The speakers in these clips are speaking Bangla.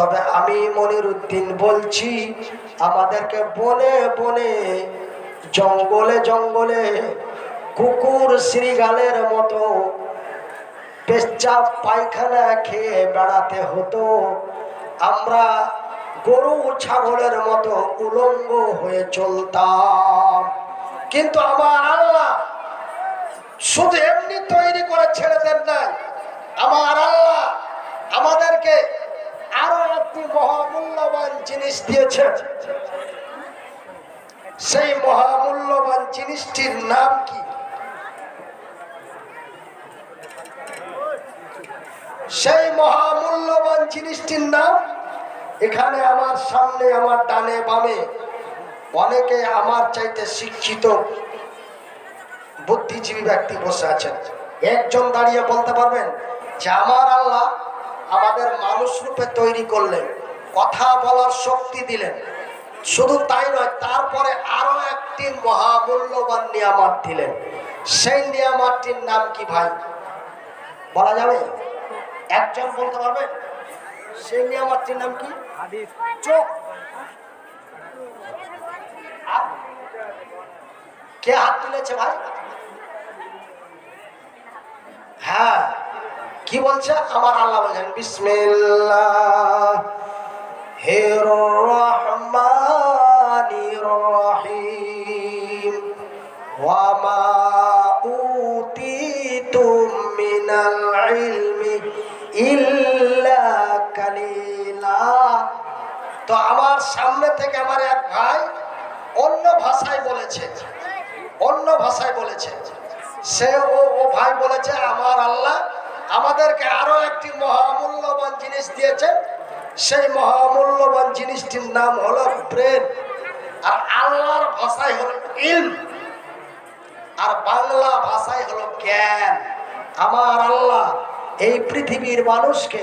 তবে আমি মনির উদ্দিন বলছি, আমাদেরকে বনে বনে, জঙ্গলে জঙ্গলে, কুকুর শ্রীগালের মতো পেশাব পায়খানা খেয়ে বেড়াতে হতো। আমরা গরু ছাগলের মতো উলঙ্গ হয়ে চলতাম। কিন্তু আমার আল্লাহ শুধু এমনি তৈরি করে ছেড়ে দেন নাই। আমার আল্লাহ আমাদেরকে একটি মহামূল্যবান জিনিস দিয়েছেন। সেই মহামূল্যবান জিনিসটির নাম কি? সেই মহামূল্যবান জিনিসটির নাম এখানে আমার সামনে, আমার ডানে, বামে, অনেকে আমার চাইতে শিক্ষিত, বুদ্ধিজীবী ব্যক্তি বসে আছেন। একজন দাঁড়িয়ে বলতে পারবেন যে, আমার আল্লাহ আমাদের মানুষ রূপে তৈরি করলেন কথা বলার শক্তি দিলেন। শুধু তাই নয় তারপরে আরও একটি মহামূল্যবান নিয়ামত দিলেন। সেই নিয়ামতটির নাম কি ভাই? বলা যাবে? একজন বলতে পারবেন? সেই নিয়ামতটির নাম কি? চোখ। কে হাত তুলেছে ভাই? হ্যাঁ। কি বলছে? আমার আল্লাহ বলছেন, বিসমিল্লাহ হে রহমানির রহিম ওয়ামা উতিতুম মিনাল ইলমি ইল্লা কালিলা। তো আমার সামনে থেকে আমার এক ভাই অন্য ভাষায় বলেছে, অন্য ভাষায় বলেছে। সে ও ভাই বলেছে, আমার আল্লাহ আমাদেরকে আরও একটি মহামূল্যবান জিনিস দিয়েছেন। সেই মহামূল্যবান জিনিসটির নাম হলো ব্রেন আর আল্লাহর ভাষায় হলো ইলম। আর বাংলা ভাষায় হলো জ্ঞান। আমার আল্লাহ এই পৃথিবীর মানুষকে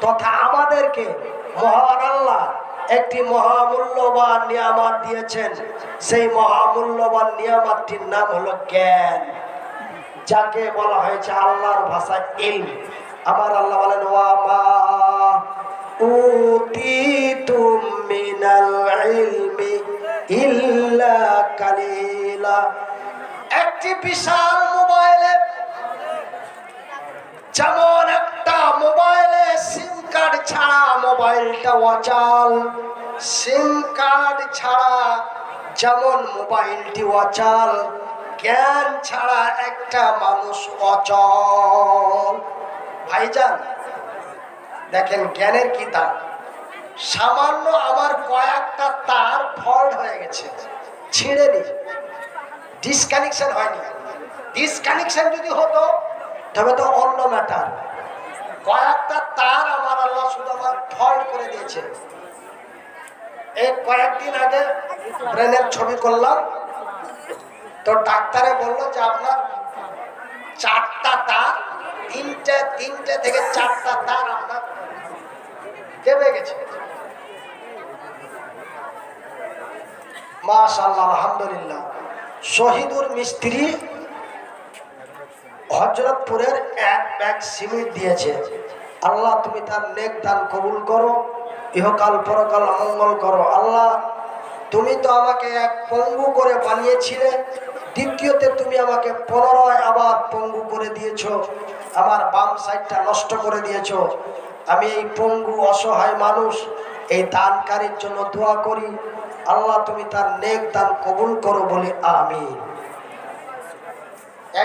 তথা আমাদেরকে মহান আল্লাহ একটি মহামূল্যবান নিয়ামত দিয়েছেন। সেই মহামূল্যবান নিয়ামতটির নাম হলো জ্ঞান। যাকে বলা হয়েছে আল্লাহর ভাষায় ইলম। আমার আল্লাহ বলেন ওয়ামা ইল্লা একটি বিশাল মোবাইলে, যেমন একটা মোবাইলে সিম কার্ড ছাড়া মোবাইলটা অচাল। সিম কার্ড ছাড়া যেমন মোবাইলটি অচাল জ্ঞান ছাড়া একটা মানুষ অচল। ভাইজান, দেখেন জ্ঞানের কি তার সামান্য আমার কয়েকটা তার ফল্ট হয়ে গেছে। ছিঁড়ে নি। ডিসকানেকশন হয়নি। ডিসকানেকশন যদি হতো, তবে তো অন্য ম্যাটার কয়েকটা তার আমার আল্লাহ শুধু আমার ফল্ট করে দিয়েছে। এই কয়েকদিন আগে ব্রেনের ছবি করলাম। তো ডাক্তারে বলল যে আপনার চারটা তার, তিনটে তিনটে থেকে চারটা তার আপনার দেবে গেছে। আলহামদুলিল্লাহ। শহীদুর মিস্ত্রি এক দিয়েছে। আল্লাহ, তুমি তার নেক কবুল করো, ইহকাল পরকাল করো। আল্লাহ, তুমি তো আমাকে এক পঙ্গু করে বানিয়েছিলে দ্বিতীয়তে তুমি আমাকে পুনরায় আবার পঙ্গু করে দিয়েছ, আমার বাম সাইডটা নষ্ট করে দিয়েছ। আমি এই পঙ্গু অসহায় মানুষ, এই দানকারীর জন্য দোয়া করি, আল্লাহ তুমি তার নেক দান কবুল করো বলে আমি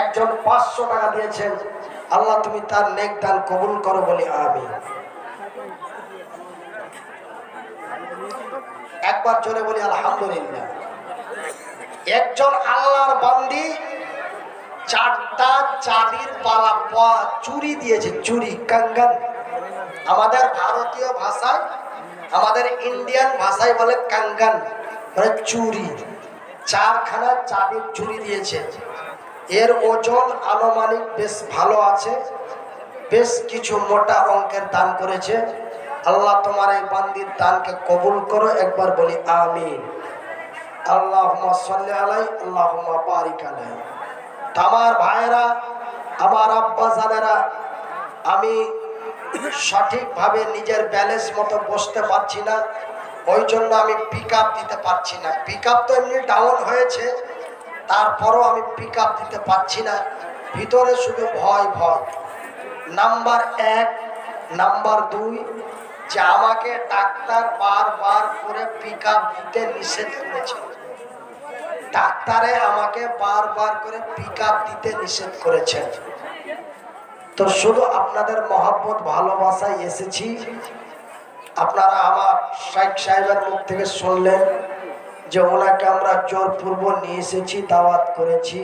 একজন পাঁচশো টাকা দিয়েছেন, আল্লাহ তুমি তার নেক দান কবুল করো বলে আমি একবার জোরে বলি, আলহামদুলিল্লাহ। একজন আল্লাহর বান্দি চারটা চাবির পালা পা- চুরি দিয়েছে, চুরি কাঙ্গান আমাদের ভারতীয় ভাষায়, আমাদের ইন্ডিয়ান ভাষায় বলে কাঙ্গান মানে চুরি। চারখানা চাবির চুরি দিয়েছে। এর ওজন আনুমানিক বেশ ভালো আছে, বেশ কিছু মোটা অঙ্কের দান করেছে। আল্লাহ তোমার এই বান্দির দানকে কবুল করো, একবার বলি আমিন। আল্লাহ সাল্লি আলাই ভাইয়েরা আব্বা আমি সঠিকভাবে নিজের ব্যালেন্স মতো বসতে পারছি না ওই জন্য আমি পিক দিতে পারছি না। পিক তো এমনি ডাউন হয়েছে, তারপরও আমি পিক দিতে পারছি না। ভিতরে শুধু ভয় ভয়। নাম্বার এক নাম্বার দুই যে আমাকে ডাক্তার বারবার করে পিক দিতে নিষেধ করেছে। ডাক্তারে আমাকে বারবার করে পিক দিতে নিষেধ করেছেন তো শুধু আপনাদের মহাব্বত, ভালোবাসায় এসেছি। আপনারা আমার শাইখ সাহেবের মুখ থেকে শুনলেন যে ওনাকে আমরা জোরপূর্ব নিয়ে এসেছি, দাওয়াত করেছি।